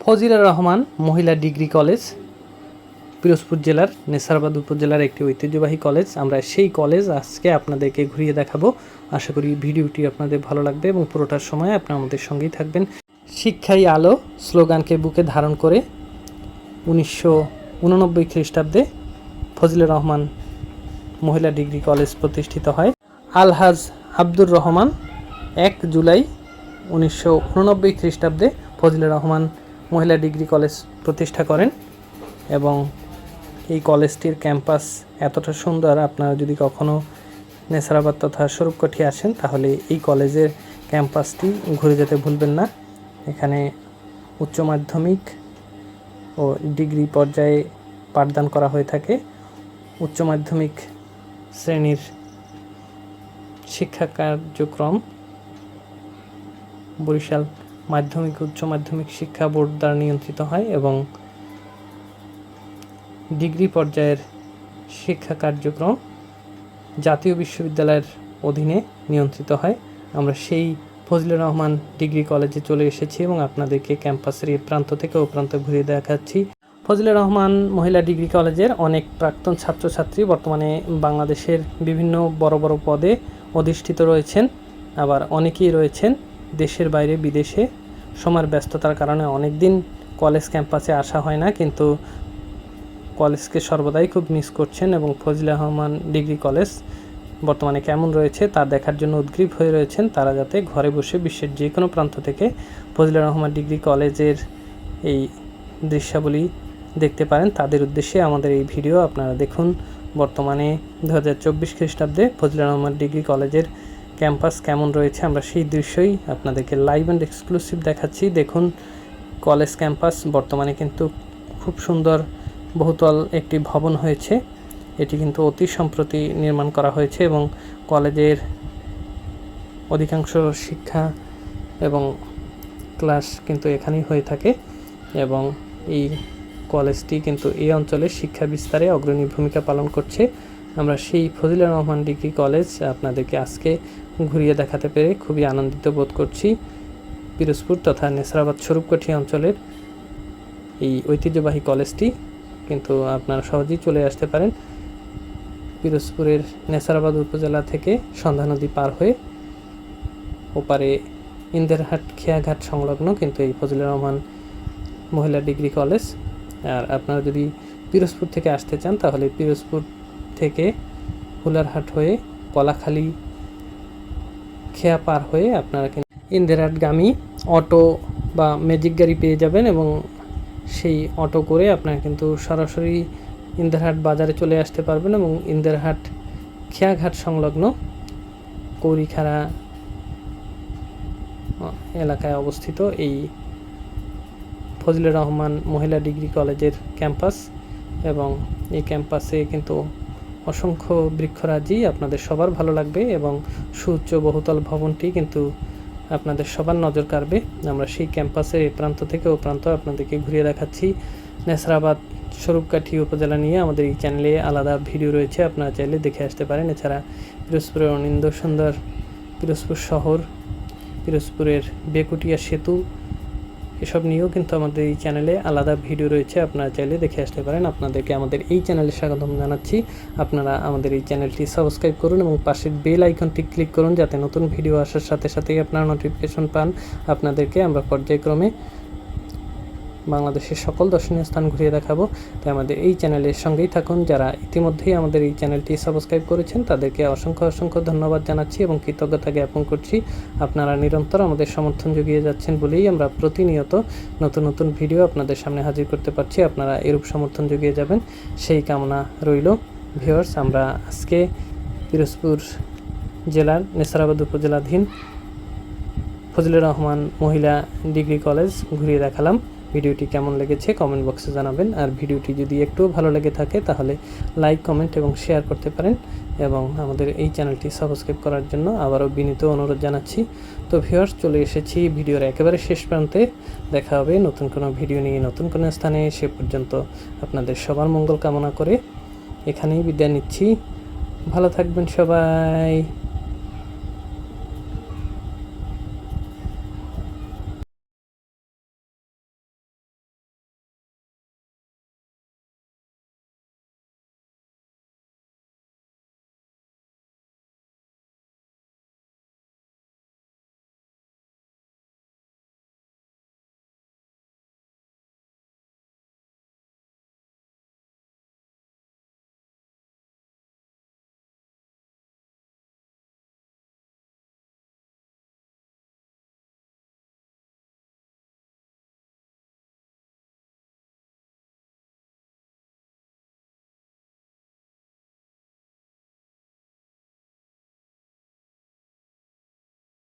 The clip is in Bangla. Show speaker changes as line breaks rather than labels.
ফজিলা রহমান মহিলা ডিগ্রি কলেজ, পিরোজপুর জেলার নেসারাবাদ উপজেলার একটি ঐতিহ্যবাহী কলেজ। আমরা সেই কলেজ আজকে আপনাদেরকে ঘুরিয়ে দেখাবো। আশা করি ভিডিওটি আপনাদের ভালো লাগবে এবং পুরোটার সময় আপনারা আমাদের সঙ্গেই থাকবেন। শিক্ষাই আলো স্লোগানকে বুকে ধারণ করে উনিশশো উননব্বই খ্রিস্টাব্দে ফজিলুর রহমান মহিলা ডিগ্রি কলেজ প্রতিষ্ঠিত হয়। আলহাজ আব্দুর রহমান এক জুলাই উনিশশো উননব্বই খ্রিস্টাব্দে ফজিলুর রহমান মহিলা ডিগ্রি কলেজ প্রতিষ্ঠা করেন এবং এই কলেজটির ক্যাম্পাস এতটা সুন্দর, আপনারা যদি কখনো নেসারাবাদ তথা স্বরূপকাঠি আসেন, তাহলে এই কলেজের ক্যাম্পাসটি ঘুরে যেতে ভুলবেন না। এখানে উচ্চ মাধ্যমিক ও ডিগ্রি পর্যায়ে পাঠদান করা হয়ে থাকে। উচ্চ মাধ্যমিক শ্রেণির শিক্ষা কার্যক্রম বরিশাল মাধ্যমিক, উচ্চ মাধ্যমিক শিক্ষা বোর্ড দ্বারা নিয়ন্ত্রিত হয় এবং ডিগ্রি পর্যায়ের শিক্ষা কার্যক্রম জাতীয় বিশ্ববিদ্যালয়ের অধীনে নিয়ন্ত্রিত হয়। আমরা সেই ফজলুর রহমান ডিগ্রি কলেজে চলে এসেছি এবং আপনাদেরকে ক্যাম্পাসের এই প্রান্ত থেকে ও প্রান্ত ঘুরিয়ে দেখাচ্ছি। ফজলুর রহমান মহিলা ডিগ্রি কলেজের অনেক প্রাক্তন ছাত্রছাত্রী বর্তমানে বাংলাদেশের বিভিন্ন বড় বড় পদে অধিষ্ঠিত রয়েছেন। আবার অনেকেই রয়েছেন। দেশের বাইরে, বিদেশে সময়ের ব্যস্ততার কারণে অনেক দিন কলেজ ক্যাম্পাসে আসা হয় না, কিন্তু কলেজকে সর্বদাই খুব মিস করছেন এবং ফজলে রহমান ডিগ্রি কলেজ বর্তমানে কেমন রয়েছে তা দেখার জন্য উদ্গ্রীব হয়ে রয়েছেন। তারা যাতে ঘরে বসে বিশ্বের যে কোনো প্রান্ত থেকে ফজলে রহমান ডিগ্রি কলেজের এই দৃশ্যাবলী দেখতে পারেন। তাদের উদ্দেশ্যে আমাদের এই ভিডিও আপনারা দেখুন। বর্তমানে দু হাজার চব্বিশ খ্রিস্টাব্দে ফজলে রহমান ডিগ্রি কলেজের ক্যাম্পাস কেমন রয়েছে আমরা সেই দৃশ্যই আপনাদেরকে লাইভ অ্যান্ড এক্সক্লুসিভ দেখাচ্ছি। দেখুন কলেজ ক্যাম্পাস বর্তমানে কিন্তু খুব সুন্দর বহুতল একটি ভবন হয়েছে। এটি কিন্তু অতি সম্প্রতি নির্মাণ করা হয়েছে এবং কলেজের অধিকাংশ শিক্ষা এবং ক্লাস কিন্তু এখানেই হয়ে থাকে এবং এই কলেজটি কিন্তু এই অঞ্চলের শিক্ষা বিস্তারে অগ্রণী ভূমিকা পালন করছে। আমরা সেই ফজিলুর রহমান ডিগ্রি কলেজ আপনাদেরকে আজকে ঘুরিয়ে দেখাতে পেরে খুবই আনন্দিত বোধ করছি। পিরোজপুর তথা নেসরাবাদ স্বরূপকাঠি অঞ্চলের এই ঐতিহ্যবাহী কলেজটি, কিন্তু আপনারা সহজেই চলে আসতে পারেন পিরোজপুরের নেসারাবাদ উপজেলা থেকে সন্ধ্যা নদী পার হয়ে ওপারে ইন্দেরহাট খেয়াঘাট সংলগ্ন কিন্তু এই ফজলুর রহমান মহিলা ডিগ্রি কলেজ। আর আপনারা যদি পিরোজপুর থেকে আসতে চান তাহলে পিরোজপুর থেকে হুলারহাট হয়ে কলাখালী খেয়া পার হয়ে আপনারা কিন্তু ইন্দিরাটগামী অটো বা ম্যাজিক গাড়ি পেয়ে যাবেন এবং সেই অটো করে আপনারা কিন্তু সরাসরি ইন্দিরহাট বাজারে চলে আসতে পারবেন এবং ইন্দিরহাট খেয়াঘাট সংলগ্ন কৌরিখাড়া এলাকায় অবস্থিত এই ফজলুর রহমান মহিলা ডিগ্রি কলেজের ক্যাম্পাস এবং এই ক্যাম্পাসে কিন্তু অসংখ্য বৃক্ষরাজি আপনাদের সবার ভালো লাগবে এবং সুউচ্চ বহুতল ভবনটি কিন্তু আপনাদের সবার নজর কাড়বে। আমরা সেই ক্যাম্পাসের এই প্রান্ত থেকে ও প্রান্ত আপনাদেরকে ঘুরিয়ে দেখাচ্ছি। নেসরাবাদ স্বরূপকাঠি উপজেলা নিয়ে আমাদের এই চ্যানেলে আলাদা ভিডিও রয়েছে, আপনারা চাইলে দেখে আসতে পারেন। এছাড়া পিরোজপুরের অনিন্দ সুন্দর, পিরোজপুর শহর, পিরোজপুরের বেকুটিয়া সেতু এসব নিয়েও কিন্তু আমাদের এই চ্যানেলে আলাদা ভিডিও রয়েছে, আপনারা চাইলে দেখে আসতে পারেন। আপনাদেরকে আমাদের এই চ্যানেলে স্বাগতম জানাচ্ছি। আপনারা আমাদের এই চ্যানেলটি সাবস্ক্রাইব করুন এবং পাশের বেল আইকনটি ক্লিক করুন যাতে নতুন ভিডিও আসার সাথে সাথেই আপনারা নোটিফিকেশন পান। আপনাদেরকে আমরা পর্যায়ক্রমে বাংলাদেশের সকল দর্শনীয় স্থান ঘুরিয়ে দেখাবো। তাই আমাদের এই চ্যানেলের সঙ্গেই থাকুন। যারা ইতিমধ্যেই আমাদের এই চ্যানেলটি সাবস্ক্রাইব করেছেন, তাদেরকে অসংখ্য অসংখ্য ধন্যবাদ জানাচ্ছি এবং কৃতজ্ঞতা জ্ঞাপন করছি। আপনারা নিরন্তর আমাদের সমর্থন জুগিয়ে যাচ্ছেন বলেই আমরা প্রতিনিয়ত নতুন নতুন ভিডিও আপনাদের সামনে হাজির করতে পারছি। আপনারা এরূপ সমর্থন জুগিয়ে যাবেন। সেই কামনা রইল। ভিওর্স আমরা আজকে পিরোজপুর জেলার নেসারাবাদ উপজেলাধীন ফজলুর রহমান মহিলা ডিগ্রি কলেজ ঘুরিয়ে দেখালাম। ভিডিওটি কেমন লেগেছে কমেন্ট বক্সে জানাবেন। আর ভিডিওটি যদি একটুও ভালো লেগে থাকে, তাহলে লাইক কমেন্ট এবং শেয়ার করতে পারেন এবং আমাদের এই চ্যানেলটি সাবস্ক্রাইব করার জন্য আবারও বিনীত অনুরোধ জানাচ্ছি। তো ভিউয়ার্স চলে এসেছি ভিডিওর একেবারে শেষ প্রান্তে। দেখা হবে নতুন কোনো ভিডিও নিয়ে, নতুন কোনো স্থানে। সে পর্যন্ত আপনাদের সবার মঙ্গল কামনা করে এখানেই বিদায় নিচ্ছি। ভালো থাকবেন সবাই।